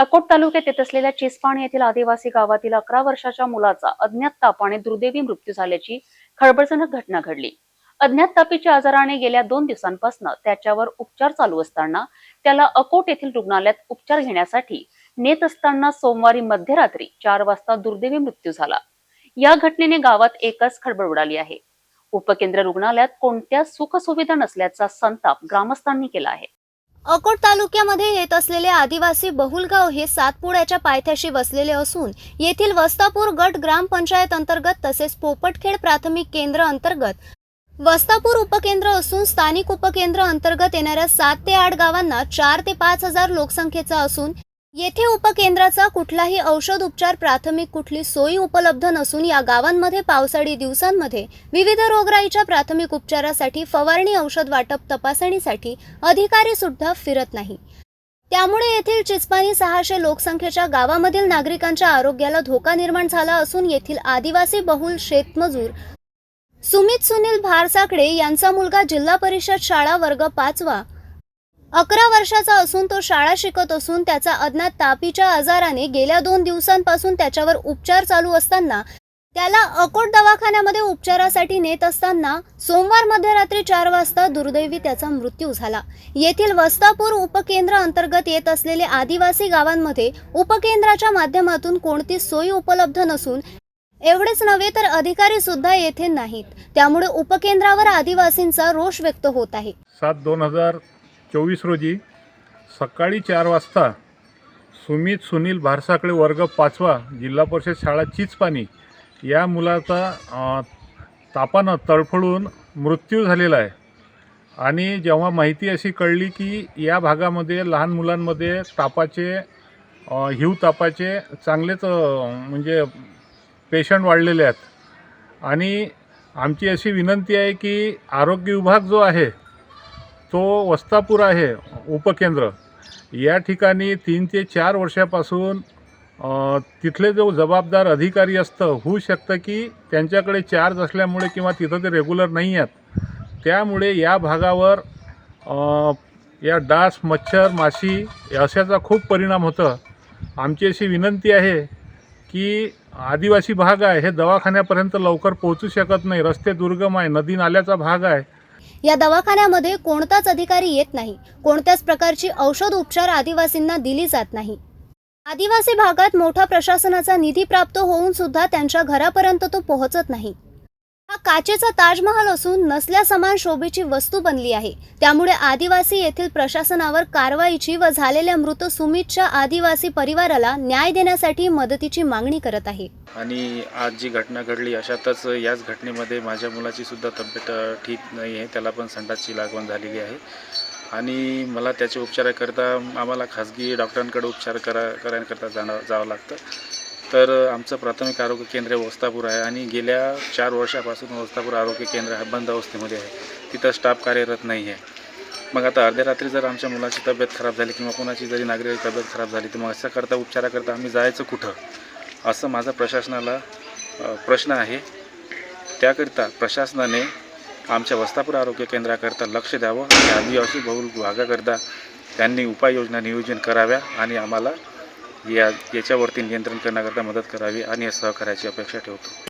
अकोट तालुक्यात येत असलेल्या चिसपाणी येथील आदिवासी गावातील अकरा वर्षाच्या मुलाचा अज्ञात तापाने दुर्दैवी मृत्यू झाल्याची खळबळजनक घटना घडली. अज्ञात तापीच्या आजाराने गेल्या दोन दिवसांपासून त्याच्यावर उपचार चालू असताना त्याला अकोट येथील रुग्णालयात उपचार घेण्यासाठी नेत असताना सोमवारी मध्यरात्री चार वाजता दुर्दैवी मृत्यू झाला. या घटनेने गावात एकच खळबळ उडाली आहे. उपकेंद्र रुग्णालयात कोणत्या सुखसुविधा नसल्याचा संताप ग्रामस्थांनी केला आहे. अकोट तालुक्यामध्ये येत असलेले आदिवासी बहुलगाव हे सातपुड्याच्या पायथ्याशी वसलेले असून येथील वस्तापूर गट ग्रामपंचायत अंतर्गत तसेच पोपटखेड प्राथमिक केंद्र अंतर्गत वस्तापूर उपकेंद्र असून स्थानिक उपकेंद्र अंतर्गत येणाऱ्या सात ते आठ गावांना चार ते पाच हजार लोकसंख्येचा असून येथे उपकेंद्राचा कुठलाही औषध उपचार प्राथमिक कुठली सोयी उपलब्ध नसून या गावांमध्ये पावसाळी दिवसांमध्ये विविध रोगराईच्या प्राथमिक उपचारासाठी फवारणी औषध वाटप तपासणीसाठी अधिकारी सुद्धा फिरत नाही. त्यामुळे येथील चिचपानी सहाशे लोकसंख्येच्या गावामधील नागरिकांच्या आरोग्याला धोका निर्माण झाला असून येथील आदिवासी बहुल शेतमजूर सुमित सुनील भारसाकडे यांचा मुलगा जिल्हा परिषद शाळा वर्ग पाचवा अकरा वर्षाचा असून तो शाळा शिकत असून त्याचा अज्ञात तापीच्या आजाराने गेल्या दोन दिवसांपासून त्याच्यावर उपचार चालू असताना त्याला अकोट दवाखान्यामध्ये उपचारासाठी नेत असताना सोमवार मध्यरात्री चार वाजता दुर्दैवी त्याचा मृत्यू झाला. येथील वस्तापूर उपकेंद्र अंतर्गत येत असलेले आदिवासी गावांमध्ये उपकेंद्राच्या माध्यमातून कोणती सोयी उपलब्ध नसून एवढेच नव्हे तर अधिकारी सुद्धा येथे नाहीत. त्यामुळे उपकेंद्रावर आदिवासींचा रोष व्यक्त होत आहे. सात दोन हजार चोवीस रोजी सकाळी चार वाजता सुमित सुनील भारसाकडे वर्ग पाचवा जिल्हा परिषद शाळा चिचपाणी या मुलाचा तापानं तडफडून मृत्यू झालेला आहे. आणि जेव्हा माहिती अशी कळली की या भागामध्ये लहान मुलांमध्ये तापाचे हिव तापाचे चांगलेच म्हणजे पेशंट वाढलेले आहेत. आणि आमची अशी विनंती आहे की आरोग्य विभाग जो आहे तो वस्तापूर आहे उपकेंद्र. या ठिकाणी तीन ते चार वर्षापासून तिथले जो जबाबदार अधिकारी असतं होऊ शकतं की त्यांच्याकडे चार्ज असल्यामुळे किंवा तिथं ते रेग्युलर नाही आहेत. त्यामुळे या भागावर या डास मच्छर माशी अशाचा खूप परिणाम होतं. आमची अशी विनंती आहे की आदिवासी भाग आहे हे दवाखान्यापर्यंत लवकर पोहोचू शकत नाही. रस्ते दुर्गम आहे नदी नाल्याचा भाग आहे. या दवाखान्यामध्ये कोणताच अधिकारी येत नाही. कोणत्याच प्रकारची औषध उपचार आदिवासींना दिली जात नाही. आदिवासी भागात मोठा प्रशासनाचा निधी प्राप्त होऊन सुद्धा त्यांच्या घरापर्यंत तो पोहोचत नाही. काचेचा ताजमहल असून नसल्या समान शोभेची वस्तू बनली आहे. त्यामुळे आदिवासी येथील प्रशासनावर कारवाईची व झालेल्या मृत सुमितच्या आदिवासी परिवाराला न्याय देण्यासाठी मदतीची मागणी करत आहे. आणि आज जी घटना घडली अशातच याच घटनेमध्ये माझ्या मुलाची सुद्धा तब्येत ठीक नाही आहे. त्याला पण संडासची लागवण झालेली आहे. आणि मला त्याच्या उपचाराकरता आम्हाला खाजगी डॉक्टरांकडे उपचार करा करण्याकरता जाणं जावं लागतं. तर आमचं प्राथमिक आरोग्य केंद्र वस्तापूर आहे आणि गेल्या चार वर्षापासून वस्तापूर आरोग्य केंद्र हा बंद अवस्थेमध्ये आहे. तिथं स्टाफ कार्यरत नाही आहे. मग आता अर्ध्या रात्री जर आमच्या मुलाची तब्येत खराब झाली किंवा कोणाची जरी नागरिकाची तब्येत खराब झाली तर मग असं करता उपचाराकरता आम्ही जायचं कुठं? असं माझा प्रशासनाला प्रश्न आहे. त्याकरिता प्रशासनाने आमच्या वस्तापूर आरोग्य केंद्राकरता लक्ष द्यावं आणि आदिवासी बहुल भागाकरता त्यांनी उपाययोजना नियोजन कराव्या आणि आम्हाला या याच्यावरती नियंत्रण करण्याकरता मदत करावी आणि या सहकार्याची अपेक्षा ठेवतो.